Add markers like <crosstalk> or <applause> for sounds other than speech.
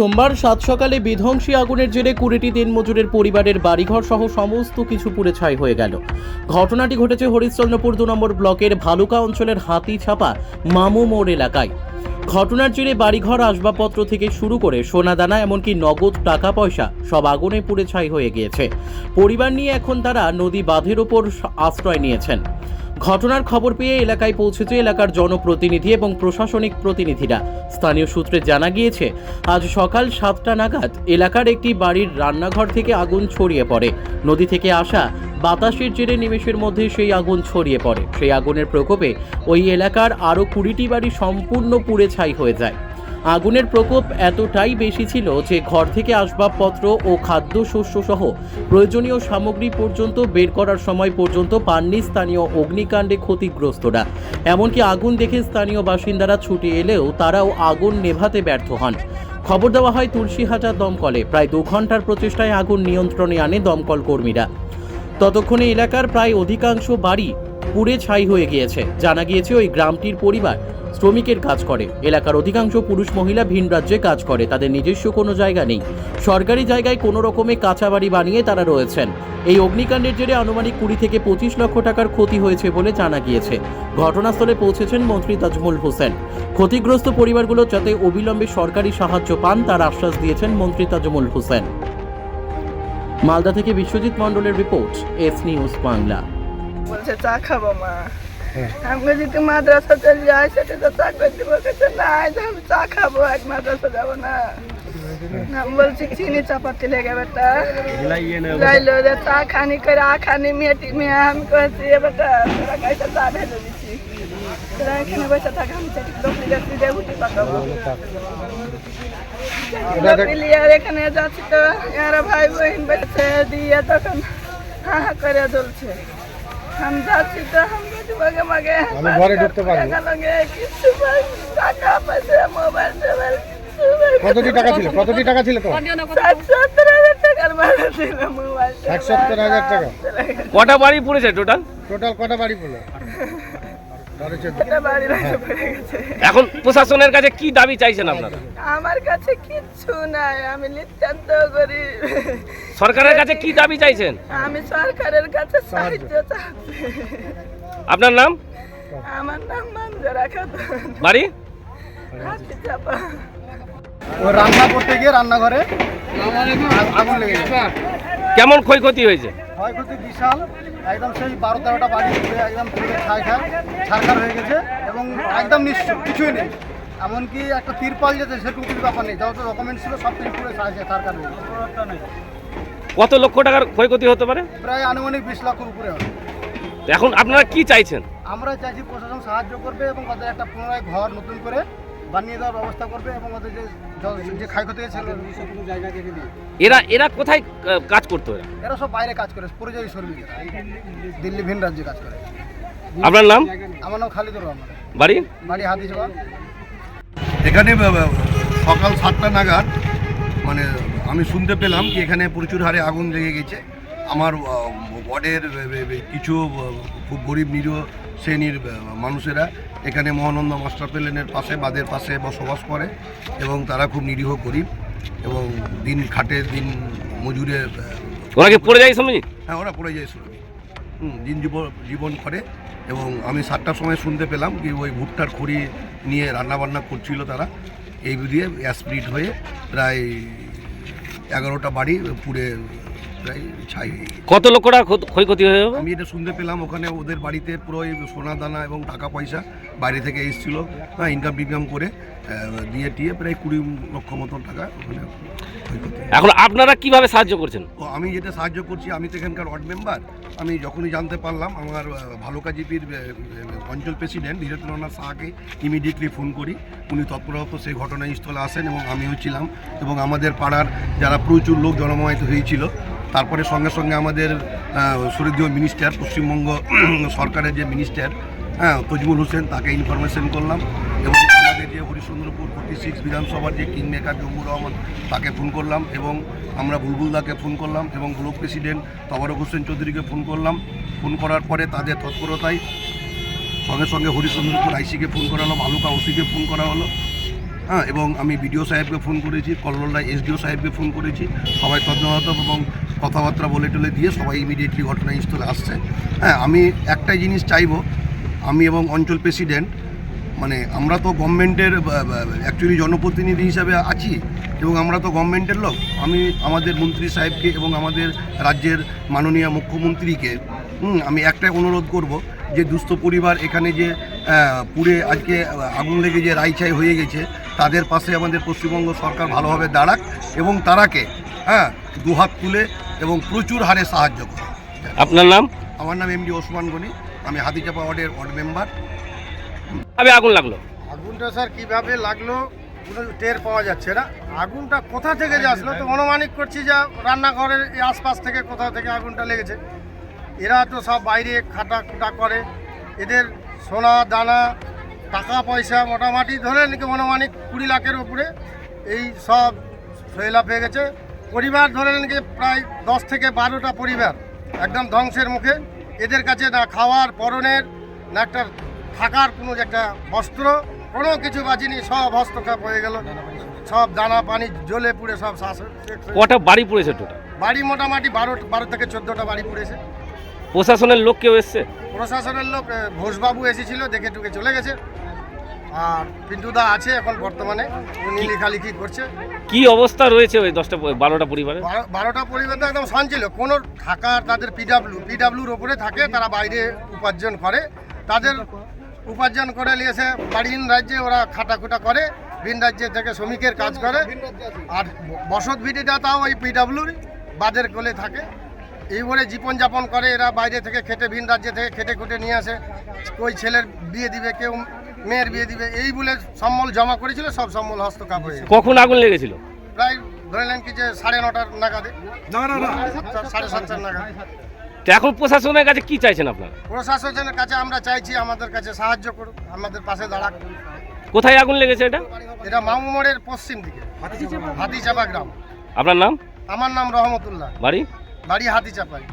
সোমবার সাত সকালে বিধ্বংসী আগুনের জেরে কুড়িটি দিনমজুরের পরিবারের বাড়িঘর সহ সমস্ত কিছু পুড়ে ছাই হয়ে গেল। ঘটনাটি ঘটেছে হরিশ্চন্দ্রপুর দু নম্বর ব্লকের ভালুকা অঞ্চলের হাতি ছাপা মামু মোড় এলাকায়। ঘটনার জেরে বাড়িঘর আসবাবপত্র থেকে শুরু করে সোনাদানা এমনকি নগদ টাকা পয়সা সব আগুনে পুড়ে ছাই হয়ে গিয়েছে। পরিবার নিয়ে এখন তারা নদী বাঁধের ওপর আশ্রয় নিয়েছেন। ঘটনার খবর পেয়ে এলাকায় পৌঁছেছে এলাকার জনপ্রতিনিধি এবং প্রশাসনিক প্রতিনিধিরা। স্থানীয় সূত্রে জানা গিয়েছে, আজ সকাল সাতটা নাগাদ এলাকার একটি বাড়ির রান্নাঘর থেকে আগুন ছড়িয়ে পড়ে। নদী থেকে আসা বাতাসের জেরে নিমেষের মধ্যে সেই আগুন ছড়িয়ে পড়ে। সেই আগুনের প্রকোপে ওই এলাকার আরও কুড়িটি বাড়ি সম্পূর্ণ পুড়ে ছাই হয়ে যায়। আগুনের প্রকোপ এতটাই বেশি ছিল যে ঘর থেকে আসবাবপত্র ও খাদ্যশস্য সহ প্রয়োজনীয় সামগ্রী পর্যন্ত বের করার সময় পর্যন্ত পাননি স্থানীয় অগ্নিকাণ্ডে ক্ষতিগ্রস্তরা। এমনকি আগুন দেখে স্থানীয় বাসিন্দারা ছুটে এলেও তারাও আগুন নেভাতে ব্যর্থ হন। খবর দেওয়া হয়, তুলসীহাটা দমকলে প্রায় দু ঘণ্টার প্রচেষ্টায় আগুন নিয়ন্ত্রণে আনে দমকল কর্মীরা। ততক্ষণে এলাকার প্রায় অধিকাংশ বাড়ি পুড়ে ছাই হয়ে গিয়েছে। জানা গিয়েছে, ওই গ্রামটির পরিবার শ্রমিকের কাজ করে। এলাকার অধিকাংশ পুরুষ মহিলা ভিন রাজ্যে কাজ করে, তাদের নিজস্ব কোনো জায়গা নেই। সরকারি জায়গায় কোনো রকমে কাঁচা বাড়ি বানিয়ে তারা রয়েছেন। এই অগ্নিকাণ্ডের জেরে আনুমানিক কুড়ি থেকে পঁচিশ লক্ষ টাকার ক্ষতি হয়েছে বলে জানা গিয়েছে। ঘটনাস্থলে পৌঁছেছেন মন্ত্রী তাজমুল হোসেন। ক্ষতিগ্রস্ত পরিবারগুলো যাতে অবিলম্বে সরকারি সাহায্য পান, তার আশ্বাস দিয়েছেন মন্ত্রী তাজমুল হোসেন। মালদা থেকে বিশ্বজিৎ মণ্ডলের রিপোর্ট এস নিউজ বাংলা। বলছে, চা খাব মা। আমি বলছি তুই মাদ্রাসা চলে যাই সেটা তো চা করে দিব বলছে না আমি চা খাব আজ মাদ্রাসা যাব না। আমি বলছি চিনি চাপাতি লেগে বেটা। যাইলো যে চা খানি করে আ খানি মেয়েটি মেয়ে আমি কয়েছি এ বেটা তোরা কাইতে চা ঢেলে দিচ্ছি তোরা এখানে বসে থাক আমি চাটি লোকলি যাচ্ছি যে উঠি পাকাবো। আর এখানে যাচ্ছি তো এরা ভাই বোন বেড়েছে দিয়ে তখন হা হা করে চলছে হামজা হামজা মাগে আমি ঘরে ঢুকতে পারি কিছু টাকা পয়সা মোবাইল কতটি টাকা ছিল কতটি টাকা ছিল তো সত্তর হাজার টাকা কটা বাড়ি পড়েছে টোটাল? টোটাল কটা বাড়ি পড়ল? এখন প্রশাসনের কাছে কি দাবি চাইছেন আপনারা? আমার কাছে কিচ্ছু নাই আমি নিত্যান্ত গরিব। সরকারের কাছে কি দাবি চাইছেন? আমি সরকারের কাছে সাহায্য চাচ্ছি। আপনার নাম? আমার নাম মঞ্জুরা খাতুন। বাড়ি? ও রান্না করতে গিয়ে রান্নাঘরে আগুন লেগে গেছে। কেমন ক্ষয়ক্ষতি হয়েছে? ক্ষয়ক্ষতি বিশাল। একদম সেই বারো তেরোটা বাড়ি একদম ছাই খায় ছারখার হয়ে গেছে এবং একদম নিশ্চয় কিছুই নেই। এমনকি একটা তিরপাল যেতে সেরকম কিছু ব্যাপার নেই। যত ডকুমেন্ট ছিল সব কিছু পুরো ছাই ছারখার হয়ে গেছে। কত লক্ষ টাকার ক্ষয়ক্ষতি হতে পারে? প্রায় আনুমানিক বিশ লক্ষের উপরে হবে। এখন আপনারা কি চাইছেন? আমরা চাইছি প্রশাসন সাহায্য করবে এবং ওদের একটা পুনরায় ঘর নতুন করে বানিয়ে দেওয়ার ব্যবস্থা করবে এবং ওদের যে যে ক্ষয়ক্ষতি সেগুলো জায়গা দিয়ে। এরা এরা কোথায় কাজ করতো এরা? এরা সব বাইরে কাজ করে পরিযায়ী শ্রমিক দিল্লি ভিন রাজ্যে কাজ করে। আপনার নাম? আমার নাম খালিদুর রহমান। বাড়ি? বাড়ি হাতিসভা এখানে সকাল সাতটা নাগাদ মানে আমি শুনতে পেলাম কি এখানে প্রচুর হারে আগুন লেগে গেছে। আমার ওয়ার্ডের কিছু খুব গরিব নিরীহ শ্রেণির মানুষেরা এখানে মহানন্দ মাস্টার প্লেনের পাশে বাদের পাশে বসবাস করে এবং তারা খুব নিরীহ গরিব এবং দিন খাটে দিন মজুরে ওরা কি পড়ে যায় শ্রমিক হ্যাঁ ওরা পড়ে যায় হুম দিন জীবন জীবন করে এবং আমি সাতটার সময় শুনতে পেলাম কি ওই ভুট্টার খড়ি নিয়ে রান্নাবান্না করছিল তারা। এই দিয়ে অ্যাসপ্রিট হয়ে প্রায় এগারোটা বাড়ি পুড়ে প্রায় ছাই। কত লক্ষ টাকা ক্ষয়ক্ষতি হয়ে যাবে? আমি এটা শুনতে পেলাম ওখানে ওদের বাড়িতে পুরো ওই সোনা দানা এবং টাকা পয়সা বাইরে থেকে এসেছিল। হ্যাঁ ইনকাম টিনকাম করে দিয়ে টিয়ে প্রায় কুড়ি লক্ষ মতন টাকা ওখানে এখন আপনারা কীভাবে সাহায্য করছেন? ও আমি যেটা সাহায্য করছি আমি তো এখানকার ওয়ার্ড মেম্বার আমি যখনই জানতে পারলাম আমার আহ, ভালুকা জিপির আহ, আহ, অঞ্চল প্রেসিডেন্ট ধীরেন্দ্রনাথ শাহকে ইমিডিয়েটলি ফোন করি। উনি তৎপরত সেই ঘটনাস্থলে আসেন এবং আমিও ছিলাম। এবং আমাদের পাড়ার যারা প্রচুর লোক জনমায়িত হয়েছিল তারপরে সঙ্গে সঙ্গে আমাদের শরীরদীয় মিনিস্টার পশ্চিমবঙ্গ <clears throat> সরকারের যে মিনিস্টার হ্যাঁ তজমুল হোসেন, তাকে ইনফরমেশন করলাম এবং আমাদের যে হরিশ্চন্দ্রপুর ফোর্টি সিক্স বিধানসভার যে কিং মেকার জম্মুর রহমান, তাকে ফোন করলাম এবং আমরা বুলবুলদাকে ফোন করলাম এবং ব্লক প্রেসিডেন্ট তবারক হোসেন চৌধুরীকে ফোন করলাম। ফোন করার পরে তাদের তৎপরতায় সঙ্গে সঙ্গে হরিশ্চন্দ্রপুর আইসিকে ফোন করা হলো ভালুকা ওসিকে ফোন করা হলো। হ্যাঁ এবং আমি বিডিও সাহেবকে ফোন করেছি, কল্লোলা এসডিও সাহেবকে ফোন করেছি। সবাই তদন্ত এবং কথাবার্তা বলে টলে দিয়ে সবাই ইমিডিয়েটলি ঘটনাস্থলে আসছে। হ্যাঁ আমি একটাই জিনিস চাইব, আমি এবং অঞ্চল প্রেসিডেন্ট মানে আমরা তো গভর্নমেন্টের অ্যাকচুয়ালি জনপ্রতিনিধি হিসাবে আছি এবং আমরা তো গভর্নমেন্টের লোক। আমি আমাদের মন্ত্রী সাহেবকে এবং আমাদের রাজ্যের মাননীয় মুখ্যমন্ত্রীকে আমি একটাই অনুরোধ করব যে দুস্থ পরিবার এখানে যে পুড়ে আজকে আগুন লেগে যে রাইছাই হয়ে গেছে, তাদের পাশে আমাদের পশ্চিমবঙ্গ সরকার ভালোভাবে দাঁড়াক এবং তারাকে হ্যাঁ দুহাত তুলে এবং প্রচুর হারে সাহায্য করে। আপনার নাম? আমার নাম এমডি ওসমান গনি। আমি হাতিচাপা ওয়ার্ডের ওয়ার্ড মেম্বার। আমি আগুন লাগল? আগুনটা স্যার কীভাবে লাগল কোনো টের পাওয়া যাচ্ছে না। আগুনটা কোথা থেকে যে আসলো তো অনুমানিক করছি যে রান্নাঘরের এই আশপাশ থেকে কোথাও থেকে আগুনটা লেগেছে। এরা তো সব বাইরে খাটা খুটা করে। এদের সোনা দানা টাকা পয়সা মোটামুটি ধরে নাকি অনুমানিক কুড়ি লাখের উপরে এই সব সৈলাভ হয়ে গেছে। পরিবার ধরে নাকি প্রায় দশ থেকে বারোটা পরিবার একদম ধ্বংসের মুখে। এদের কাছে না খাওয়ার পরনের না একটা থাকার কোনো একটা বস্ত্র কোনো কিছু বাঁচিনি সব হস্তক্ষেপ হয়ে গেল। সব দানা পানি জ্বলে পুড়ে সব শ্বাস কটা বাড়ি পড়েছে টোটাল? বাড়ি মোটামুটি বারো বারো থেকে চোদ্দোটা বাড়ি পড়েছে। প্রশাসনের লোক কেউ এসছে? প্রশাসনের লোক ঘোষবাবু এসেছিল দেখে টুকে চলে গেছে। আর পিন্টুদা আছে এখন বর্তমানে উনি লেখালেখি করছে। কি অবস্থা রয়েছে ওই দশটা বারোটা পরিবারে? বারোটা পরিবার তো একদম শান্তিল কোনো থাকার তাদের পিডাব্লিউ পিডাব্লিউর ওপরে থাকে তারা বাইরে উপার্জন করে। তাদের উপার্জন করে নিয়েছে বাড়ির রাজ্যে ওরা খাটাখুটা করে ভিন রাজ্যে থেকে শ্রমিকের কাজ করে। আর বসত ভিটিটা তাও ওই পিডাব্লিউর বাদের কোলে থাকে। এইভাবে জীবনযাপন করে এরা বাইরে থেকে খেটে ভিন রাজ্যে থেকে খেটে খুটে নিয়ে আসে। ওই ছেলের বিয়ে দিবে কেউ মেয়ের বিয়ে দিবে এই বলে সম্বল জমা করেছিল সব সম্বল হস্তকাপ হয়ে কখন আগুন লেগেছিল? প্রায় ধরে নেন কি যে সাড়ে নটার নাগাদে। সাড়ে সাতটার নাগাদ। এখন প্রশাসনের কাছে কি চাইছেন আপনারা? প্রশাসনের কাছে আমরা চাইছি আমাদের কাছে সাহায্য করুক আমাদের পাশে দাঁড়াক। কোথায় আগুন লেগেছে এটা? এটা মামু মোড়ের পশ্চিম দিকে হাতিচাপা গ্রাম। আপনার নাম? আমার নাম রহমতুল্লাহ। বাড়ি? বাড়ি হাতিচাপাই।